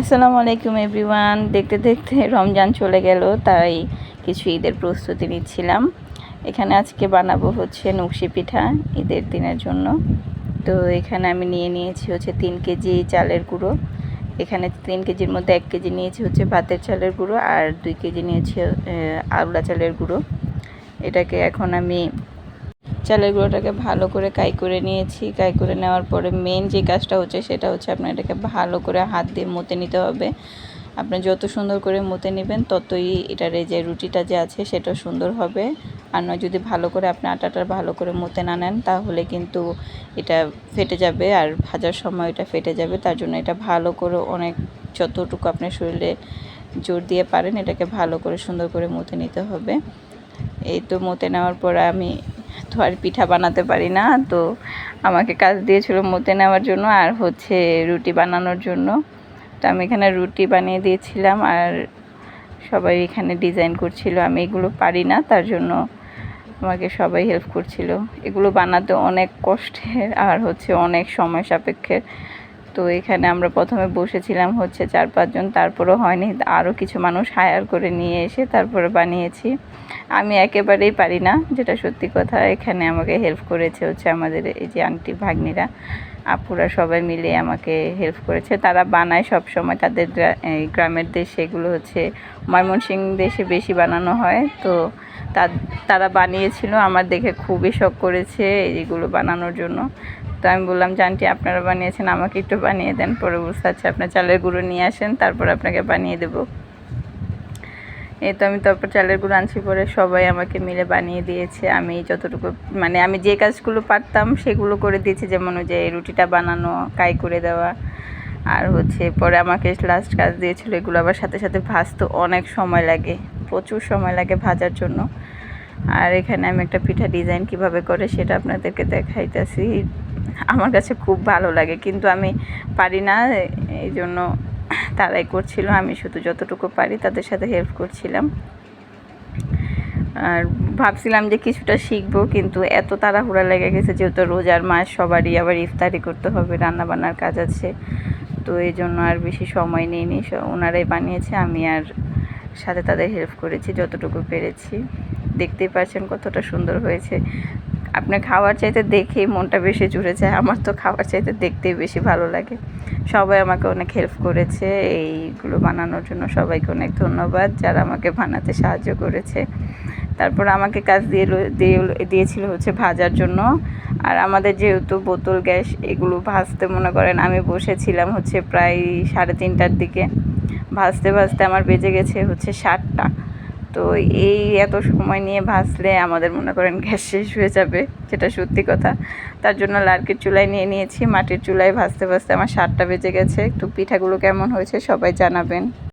আসসালামু আলাইকুম এভরিওয়ান। দেখতে দেখতে রমজান চলে গেল, তাই কিছু ঈদের প্রস্তুতি নিচ্ছিলাম। এখানে আজকে বানাবো হচ্ছে নকশি পিঠা ঈদের দিনের জন্য। তো এখানে আমি নিয়ে নিয়েছি হচ্ছে তিন কেজি চালের গুঁড়ো। এখানে তিন কেজির মধ্যে এক কেজি নিয়েছি হচ্ছে ভাতের চালের গুঁড়ো আর দুই কেজি নিয়েছি আবলা চালের গুঁড়ো। এটাকে এখন আমি চালের গুঁড়োটাকে ভালো করে কাই করে নিয়েছি। কাই করে নেওয়ার পরে মেন যে কাজটা হচ্ছে সেটা হচ্ছে আপনার এটাকে ভালো করে হাত দিয়ে মতে নিতে হবে। আপনি যত সুন্দর করে মতে নেবেন ততই এটার এই যে রুটিটা যে আছে সেটা সুন্দর হবে। আর নয়, যদি ভালো করে আপনি আটাটা ভালো করে মতে না নেন তাহলে কিন্তু এটা ফেটে যাবে আর ভাজার সময় এটা ফেটে যাবে। তার জন্য এটা ভালো করে অনেক যতটুকু আপনার শরীরে জোর দিয়ে পারেন এটাকে ভালো করে সুন্দর করে মতে নিতে হবে। এই তো মতে নেওয়ার পর আমি তো আর পিঠা বানাতে পারি না, তো আমাকে কাজ দিয়েছিল মতে নেওয়ার জন্য আর হচ্ছে রুটি বানানোর জন্য। তো আমি এখানে রুটি বানিয়ে দিয়েছিলাম আর সবাই এখানে ডিজাইন করছিল, আমি এগুলো পারি না, তার জন্য আমাকে সবাই হেল্প করছিল। এগুলো বানাতে অনেক কষ্টের আর হচ্ছে অনেক সময় সাপেক্ষের। তো এখানে আমরা প্রথমে বসেছিলাম হচ্ছে চার পাঁচজন, তারপরও হয়নি। আরও কিছু মানুষ হায়ার করে নিয়ে এসে তারপরে বানিয়েছি। আমি একেবারেই পারি না, যেটা সত্যি কথা। এখানে আমাকে হেল্প করেছে হচ্ছে আমাদের এই যে আংটি ভাগ্নিরা। আপুরা সবাই মিলে আমাকে হেল্প করেছে। তারা বানায় সব সময় তাদের গ্রামের দেশে, এগুলো হচ্ছে ময়মনসিং দেশে বেশি বানানো হয়। তো তারা বানিয়েছিল, আমার দেখে খুবই শখ করেছে এইগুলো বানানোর জন্য। তো আমি বললাম, যে আন্টি, আপনারা বানিয়েছেন, আমাকে একটু বানিয়ে দেন। পরে বুঝতে আপনার চালের গুঁড়ো নিয়ে আসেন, তারপর আপনাকে বানিয়ে দেবো। এই তো আমি তারপর চালের গুঁড়ো আনছি পরে সবাই আমাকে মিলে বানিয়ে দিয়েছে। আমি যতটুকু মানে আমি যে কাজগুলো পারতাম সেগুলো করে দিয়েছি, যেমন ওই যে রুটিটা বানানো, কাই করে দেওয়া, আর হচ্ছে পরে আমাকে লাস্ট কাজ দিয়েছিল, এগুলো আবার সাথে সাথে ভাজতে অনেক সময় লাগে, প্রচুর সময় লাগে ভাজার জন্য। আর এখানে আমি একটা পিঠা ডিজাইন কীভাবে করে সেটা আপনাদেরকে দেখাইতেছি। আমার কাছে খুব ভালো লাগে, কিন্তু আমি পারি না, এই জন্য তারাই করছিল, আমি শুধু যতটুকু পারি তাদের সাথে হেল্প করছিলাম। আর ভাবছিলাম যে কিছুটা শিখব, কিন্তু এত তাড়াহুড়া লেগে গেছে, যেহেতু রোজার মাস, সবারই আবার ইফতারি করতে হবে রান্না বান্নার কাজ আছে। তো এই জন্য আর বেশি সময় নিইনি ওনারাই বানিয়েছে, আমি আর সাথে তাদের হেল্প করেছি, যতটুকু পেরেছি। দেখতেই পাচ্ছেন কতটা সুন্দর হয়েছে। আপনার খাওয়ার চাইতে দেখেই মনটা বেশি জুড়ে যায়, আমার তো খাওয়ার চাইতে দেখতেই বেশি ভালো লাগে। সবাই আমাকে অনেক হেল্প করেছে, এইগুলো বানানোর জন্য সবাইকে অনেক ধন্যবাদ, যারা আমাকে বানাতে সাহায্য করেছে। তারপর আমাকে কাজ দিয়ে দিয়েছিল হচ্ছে ভাজার জন্য। আর আমাদের যেহেতু বোতল, গ্যাস, এগুলো ভাজতে মনে করেন আমি বসেছিলাম হচ্ছে প্রায় সাড়ে তিনটার দিকে। ভাজতে ভাজতে আমার বেজে গেছে হচ্ছে ষাটটা তো এই এত সময় নিয়ে ভাসলে আমাদের মনে করেন গ্যাস শেষ হয়ে যাবে যেটা সত্যি কথা। তার জন্য লার্কের চুলায় নিয়ে নিয়েছি, মাটির চুলায় ভাসতে ভাসতে আমার সাতটা বেজে গেছে। একটু পিঠাগুলো কেমন হয়েছে সবাই জানাবেন।